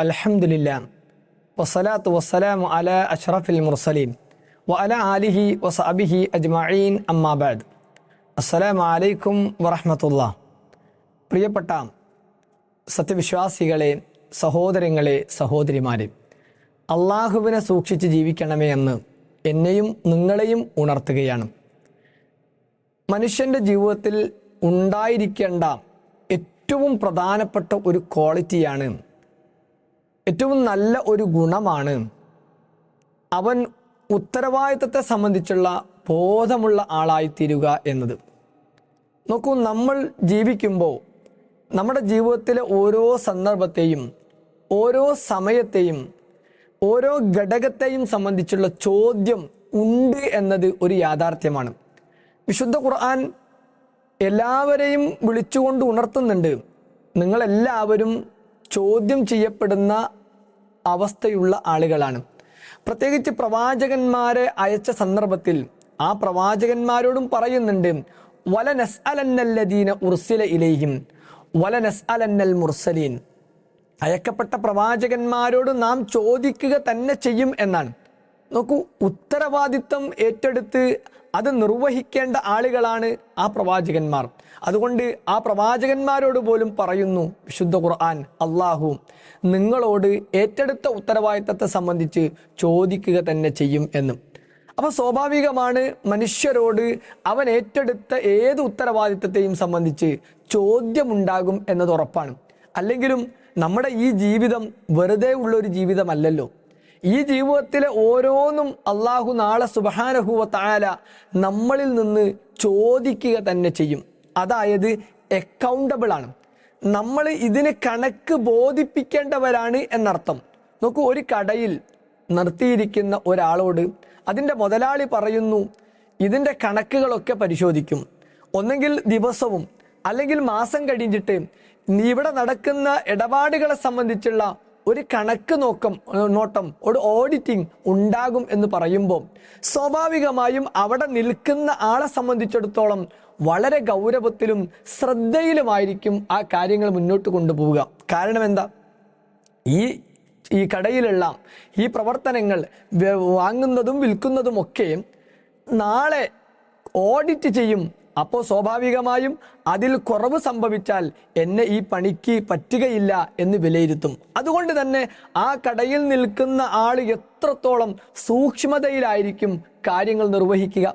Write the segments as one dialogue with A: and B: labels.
A: അൽഹംദുലില്ലാ. വസ്സലാത്തു അഷ്റഫിൽ അസ്സലാമു അലൈക്കും പ്രിയപ്പെട്ട സത്യവിശ്വാസികളെ സഹോദരങ്ങളെ സഹോദരിമാരെ അള്ളാഹുവിനെ സൂക്ഷിച്ച് ജീവിക്കണമേ എന്ന് എന്നെയും നിങ്ങളെയും ഉണർത്തുകയാണ്. മനുഷ്യന്റെ ജീവിതത്തിൽ ഉണ്ടായിരിക്കേണ്ട ഏറ്റവും പ്രധാനപ്പെട്ട ഒരു ക്വാളിറ്റിയാണ് ഏറ്റവും നല്ല ഒരു ഗുണമാണ്. അവൻ ഉത്തരവാദിത്തത്തെ സംബന്ധിച്ചുള്ള ബോധമുള്ള ആളായിത്തീരുക എന്നത്. നോക്കൂ നമ്മൾ ജീവിക്കുമ്പോൾ നമ്മുടെ ജീവിതത്തിലെ ഓരോ സന്ദർഭത്തെയും ഓരോ സമയത്തെയും ഓരോ ഘടകത്തെയും സംബന്ധിച്ചുള്ള ചോദ്യം ഉണ്ട് എന്നത് ഒരു യാഥാർത്ഥ്യമാണ്. വിശുദ്ധ ഖുർആൻ എല്ലാവരെയും വിളിച്ചുകൊണ്ട് ഉണർത്തുന്നുണ്ട്. നിങ്ങളെല്ലാവരും ചോദ്യം ചെയ്യപ്പെടുന്ന അവസ്ഥയുള്ള ആളുകളാണ്. പ്രത്യേകിച്ച് പ്രവാചകന്മാരെ അയച്ച സന്ദർഭത്തിൽ ആ പ്രവാചകന്മാരോടും പറയുന്നുണ്ട് വല നസ് അലന്നല്ലദീന ഉർസില ഇലൈഹിം വല നസ് അലന്നൽ മുർസലീൻ. അയക്കപ്പെട്ട പ്രവാചകന്മാരോട് നാം ചോദിക്കുക തന്നെ ചെയ്യും എന്നാണ്. നോക്കൂ ഉത്തരവാദിത്തം ഏറ്റെടുത്ത് അത് നിർവഹിക്കേണ്ട ആളുകളാണ് ആ പ്രവാചകന്മാർ. അതുകൊണ്ട് ആ പ്രവാചകന്മാരോട് പോലും പറയുന്നു വിശുദ്ധ ഖുർആൻ അള്ളാഹു നിങ്ങളോട് ഏറ്റെടുത്ത ഉത്തരവാദിത്തത്തെ സംബന്ധിച്ച് ചോദിക്കുക തന്നെ ചെയ്യും എന്നും. അപ്പോൾ സ്വാഭാവികമാണ് മനുഷ്യരോട് അവൻ ഏറ്റെടുത്ത ഏത് ഉത്തരവാദിത്തത്തെയും സംബന്ധിച്ച് ചോദ്യമുണ്ടാകും എന്നത് ഉറപ്പാണ്. അല്ലെങ്കിലും നമ്മുടെ ഈ ജീവിതം വെറുതെ ഉള്ളൊരു ജീവിതമല്ലല്ലോ. ഈ ജീവിതത്തിലെ ഓരോന്നും അള്ളാഹു നാളെ സുബഹാനഹുവ നമ്മളിൽ നിന്ന് ചോദിക്കുക തന്നെ ചെയ്യും. അതായത് അക്കൗണ്ടബിൾ ആണ്. നമ്മൾ ഇതിന് കണക്ക് ബോധിപ്പിക്കേണ്ടവരാണ് എന്നർത്ഥം. നോക്കൂ ഒരു കടയിൽ നിർത്തിയിരിക്കുന്ന ഒരാളോട് അതിന്റെ മുതലാളി പറയുന്നു ഇതിന്റെ കണക്കുകളൊക്കെ പരിശോധിക്കും. ഒന്നെങ്കിൽ ദിവസവും അല്ലെങ്കിൽ മാസം കഴിഞ്ഞിട്ട് ഇവിടെ നടക്കുന്ന ഇടപാടുകളെ സംബന്ധിച്ചുള്ള ഒരു കണക്ക് നോക്കം നോട്ടം ഒരു ഓഡിറ്റിംഗ് ഉണ്ടാകും എന്ന് പറയുമ്പോൾ സ്വാഭാവികമായും അവിടെ നിൽക്കുന്ന ആളെ സംബന്ധിച്ചിടത്തോളം വളരെ ഗൗരവത്തിലും ശ്രദ്ധയിലുമായിരിക്കും ആ കാര്യങ്ങൾ മുന്നോട്ട് കൊണ്ടുപോവുക. കാരണം എന്താ? ഈ ഈ കടയിലുള്ള ഈ പ്രവർത്തനങ്ങൾ വാങ്ങുന്നതും വിൽക്കുന്നതുമൊക്കെ നാളെ ഓഡിറ്റ് ചെയ്യും അപ്പോൾ സ്വാഭാവികമായും അതിൽ കുറവ് സംഭവിച്ചാൽ എന്നെ ഈ പണിക്ക് പറ്റുകയില്ല എന്ന് വിലയിരുത്തും. അതുകൊണ്ട് തന്നെ ആ കടയിൽ നിൽക്കുന്ന ആൾ എത്രത്തോളം സൂക്ഷ്മതയിലായിരിക്കും കാര്യങ്ങൾ നിർവഹിക്കുക.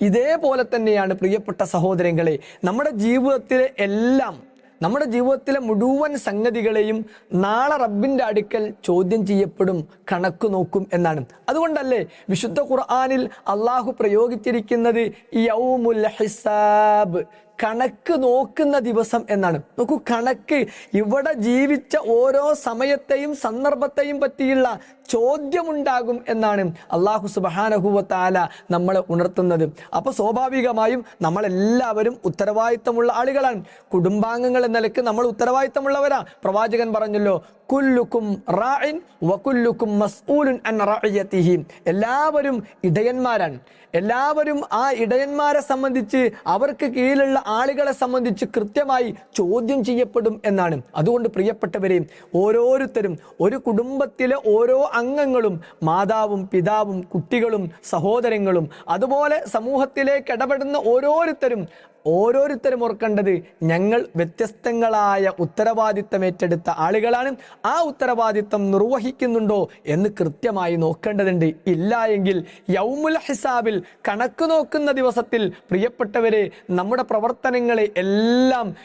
A: ഇതേപോലെ തന്നെയാണ് പ്രിയപ്പെട്ട സഹോദരങ്ങളെ നമ്മുടെ ജീവിതത്തിലെ എല്ലാം നമ്മുടെ ജീവിതത്തിലെ മുഴുവൻ സംഗതികളെയും നാളെ റബ്ബിന്റെ അടുക്കൽ ചോദ്യം ചെയ്യപ്പെടും കണക്ക് നോക്കും എന്നാണ്. അതുകൊണ്ടല്ലേ വിശുദ്ധ ഖുർആാനിൽ അള്ളാഹു പ്രയോഗിച്ചിരിക്കുന്നത് യൗമുൽ ഹിസാബ്. കണക്ക് നോക്കുന്ന ദിവസം എന്നാണ്. നോക്കൂ കണക്ക് ഇവിടെ ജീവിച്ച ഓരോ സമയത്തെയും സന്ദർഭത്തെയും പറ്റിയുള്ള ചോദ്യമുണ്ടാകും എന്നാണ് അള്ളാഹു സുബാനഹുവത്താല നമ്മളെ ഉണർത്തുന്നത്. അപ്പൊ സ്വാഭാവികമായും നമ്മളെല്ലാവരും ഉത്തരവാദിത്തമുള്ള ആളുകളാണ്. കുടുംബാംഗങ്ങൾ എന്ന നിലയ്ക്ക് നമ്മൾ ഉത്തരവാദിത്തമുള്ളവരാ. പ്രവാചകൻ പറഞ്ഞല്ലോ കുല്ലുക്കും റാഇൻ വകുല്ലുക്കും മസ്ഊലുൻ അൻ റഅയതിഹി എല്ലാവരും ഇടയന്മാരാണ്. എല്ലാവരും ആ ഇടയന്മാരെ സംബന്ധിച്ച് അവർക്ക് കീഴിലുള്ള ആളുകളെ സംബന്ധിച്ച് കൃത്യമായി ചോദ്യം ചെയ്യപ്പെടും എന്നാണ്. അതുകൊണ്ട് പ്രിയപ്പെട്ടവരെ ഓരോരുത്തരും ഒരു കുടുംബത്തിലെ ഓരോ അംഗങ്ങളും മാതാവും പിതാവും കുട്ടികളും സഹോദരങ്ങളും അതുപോലെ സമൂഹത്തിലേക്ക് ഇടപെടുന്ന ഓരോരുത്തരും ഓരോരുത്തരും ഓർക്കേണ്ടത് ഞങ്ങൾ വ്യത്യസ്തങ്ങളായ ഉത്തരവാദിത്തം ഏറ്റെടുത്ത ആളുകളാണ്. ആ ഉത്തരവാദിത്തം നിർവഹിക്കുന്നുണ്ടോ എന്ന് കൃത്യമായി നോക്കേണ്ടതുണ്ട്. ഇല്ല എങ്കിൽ യൗമുൽ ഹിസാബിൽ കണക്ക് നോക്കുന്ന ദിവസത്തിൽ പ്രിയപ്പെട്ടവരെ നമ്മുടെ പ്രവർത്തനങ്ങളെ എല്ലാം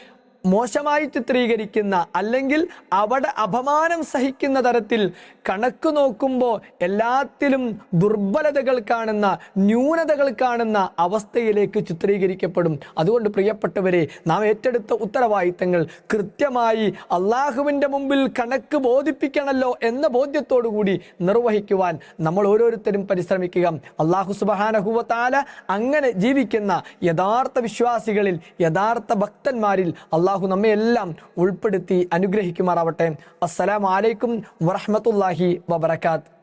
A: മോശമായി ചിത്രീകരിക്കുന്ന അല്ലെങ്കിൽ അവിടെ അപമാനം സഹിക്കുന്ന തരത്തിൽ കണക്ക് നോക്കുമ്പോൾ എല്ലാത്തിലും ദുർബലതകൾ കാണുന്ന ന്യൂനതകൾ കാണുന്ന അവസ്ഥയിലേക്ക് ചിത്രീകരിക്കപ്പെടും. അതുകൊണ്ട് പ്രിയപ്പെട്ടവരെ നാം ഏറ്റെടുത്ത ഉത്തരവാദിത്തങ്ങൾ കൃത്യമായി അള്ളാഹുവിന്റെ മുമ്പിൽ കണക്ക് ബോധിപ്പിക്കണമല്ലോ എന്ന ബോധ്യത്തോടു കൂടി നിർവഹിക്കുവാൻ നമ്മൾ ഓരോരുത്തരും പരിശ്രമിക്കുക. അള്ളാഹു സുബഹാനഹുവത്താല അങ്ങനെ ജീവിക്കുന്ന യഥാർത്ഥ വിശ്വാസികളിൽ യഥാർത്ഥ ഭക്തന്മാരിൽ അള്ളാഹു നമ്മെ എല്ലാം ഉൾപ്പെടുത്തി അനുഗ്രഹിക്കുമാറാവട്ടെ. അസ്സലാമലൈക്കും വറഹമത്തല്ലാഹി വബർക്കാത്ത്